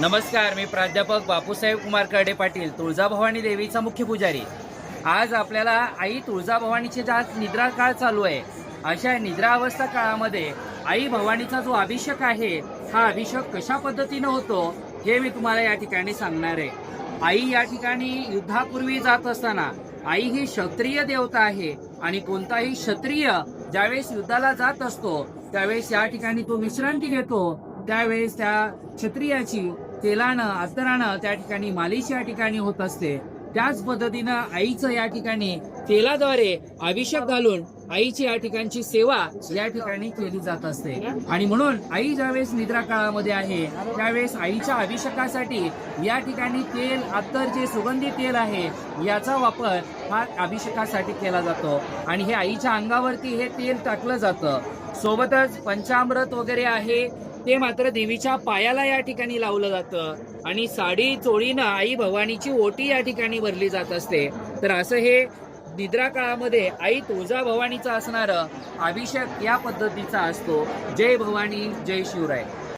नमस्कार मी प्राध्यापक बापूसाहेब कुमार कर्डे पाटील तुळजाभवानी देवीचा मुख्य पुजारी. आज आपल्याला आई तुळजाभवानीची ज्या निद्रा काळ चालू आहे अशा निद्रा अवस्था काळामध्ये आई भवानीचा जो अभिषेक आहे हा अभिषेक कशा पद्धतीनं होतो हे मी तुम्हाला या ठिकाणी सांगणार आहे. आई या ठिकाणी युद्धापूर्वी जात असताना आई ही क्षत्रिय देवता आहे आणि कोणताही क्षत्रिय ज्यावेळेस युद्धाला जात असतो त्यावेळेस या ठिकाणी तो विश्रांती घेतो त्यावेळेस त्या क्षत्रियाची तेलानं अत्तरानं त्या ठिकाणी मालिश या ठिकाणी होत असते. त्याच पद्धतीनं आईचं या ठिकाणी तेलाद्वारे अभिषेक घालून आईची या ठिकाणची सेवा या ठिकाणी केली जात असते. आणि म्हणून आई ज्यावेळेस निद्रा काळामध्ये आहे त्यावेळेस आईच्या अभिषेकासाठी या ठिकाणी तेल अत्तर जे सुगंधी तेल आहे याचा वापर हा अभिषेकासाठी केला जातो. आणि हे आईच्या अंगावरती हे तेल टाकलं जातं. सोबतच पंचामृत वगैरे आहे ते मात्र देवीच्या पायाला या ठिकाणी लावलं जातं. आणि साडी चोळीनं आई भवानीची ओटी या ठिकाणी भरली जात असते. तर असं हे निद्रा काळामध्ये आई तुळजा भवानीचा असणारं अभिषेक या पद्धतीचा असतो. जय भवानी जय शिवराय.